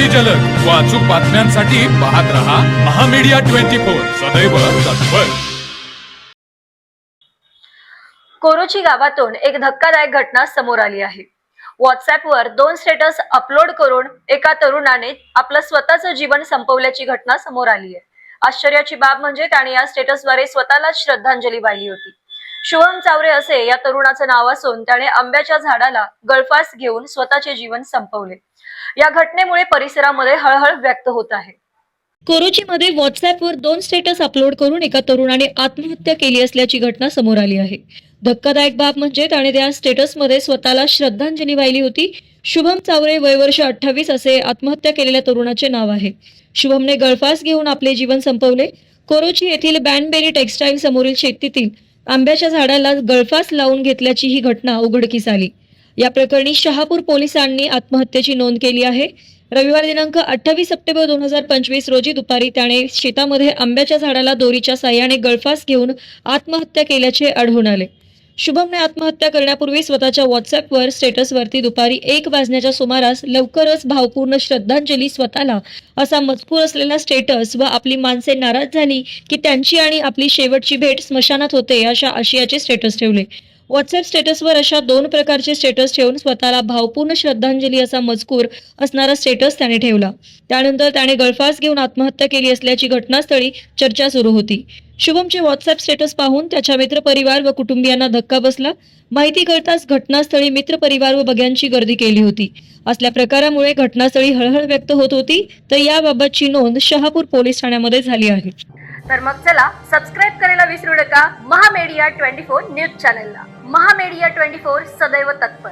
अति जलद. व अचूक बातम्यांसाठी पाहत रहा महामीडिया ट्वेंटी फोर. सदैव तत्पर. कोरोची गावातून एक धक्कादायक घटना समोर आली आहे. व्हॉट्सअपवर दोन स्टेटस अपलोड करून एका तरुणाने आपलं स्वतःचं जीवन संपवल्याची घटना समोर आली आहे. आश्चर्याची बाब म्हणजे त्याने या स्टेटसद्वारे स्वतःलाच श्रद्धांजली वाहिली होती. शुभम चावरे असे या तरुणाचं नाव असून त्याने आंब्याच्या झाडाला गळफास घेऊन स्वतःचे जीवन संपवले. या घटनेमुळे परिसरामध्ये हळहळ व्यक्त होत आहे. कोरोचीमध्ये व्हॉट्सअपवर दोन स्टेटस अपलोड करून एका तरुणाने आत्महत्या केली असल्याची घटना समोर आली आहे. धक्कादायक बाब म्हणजे त्याने त्या स्टेटसमध्ये स्वतःला श्रद्धांजली वाहिली होती. शुभम चावरे वयवर्ष अठ्ठावीस असे आत्महत्या केलेल्या तरुणाचे नाव आहे. शुभमने गळफास घेऊन आपले जीवन संपवले. कोरोची येथील बॅनबेरी टेक्स्टाईल समोरील शेतीतील आंब्याच्या झाडाला गळफास लावून घेतल्याची ही घटना उघडकीस आली. या प्रकरणी शहापूर पोलिसांनी आत्महत्येची नोंद केली आहे. रविवार दिनांक अठ्ठावीस सप्टेंबर दोन हजार पंचवीस रोजी दुपारी त्याने शेतामध्ये आंब्याच्या झाडाला दोरीच्या साह्याने गळफास घेऊन आत्महत्या केल्याचे आढळून आले. शुभमने आत्महत्या करण्यापूर्वी स्वतःच्या व्हॉट्सअपवर स्टेटसवरती दुपारी एक वाजण्याच्या सुमारास लवकरच भावपूर्ण श्रद्धांजली स्वतःला असा मजकूर असलेला स्टेटस व आपली माणसे नाराज झाली की त्यांची आणि आपली शेवटची भेट स्मशानात होते अशा आशयाचे स्टेटस ठेवले. व्हॉट्सअप स्टेटसवर अशा दोन प्रकारचे स्टेटस ठेवून स्वतःला भावपूर्ण श्रद्धांजली असा मजकूर असणारा स्टेटस त्याने ठेवला. त्यानंतर त्याने गळफास घेऊन आत्महत्या केली असल्याची घटनास्थळी चर्चा सुरू होती. शुभमचे व्हॉट्सअप स्टेटस पाहून त्याच्या मित्रपरिवार व कुटुंबियांना धक्का बसला. माहिती कळताच घटनास्थळी मित्रपरिवार व बघ्यांची गर्दी केली होती. असल्या प्रकारामुळे घटनास्थळी हळहळ व्यक्त होत होती तर याबाबतची नोंद शहापूर पोलीस ठाण्यामध्ये झाली आहे. तर मग चला सबस्क्राईब करायला विसरू नका. महामेडिया ट्वेंटी फोर न्यूज चॅनलला. महामेडिया ट्वेंटी फोर सदैव तत्पर.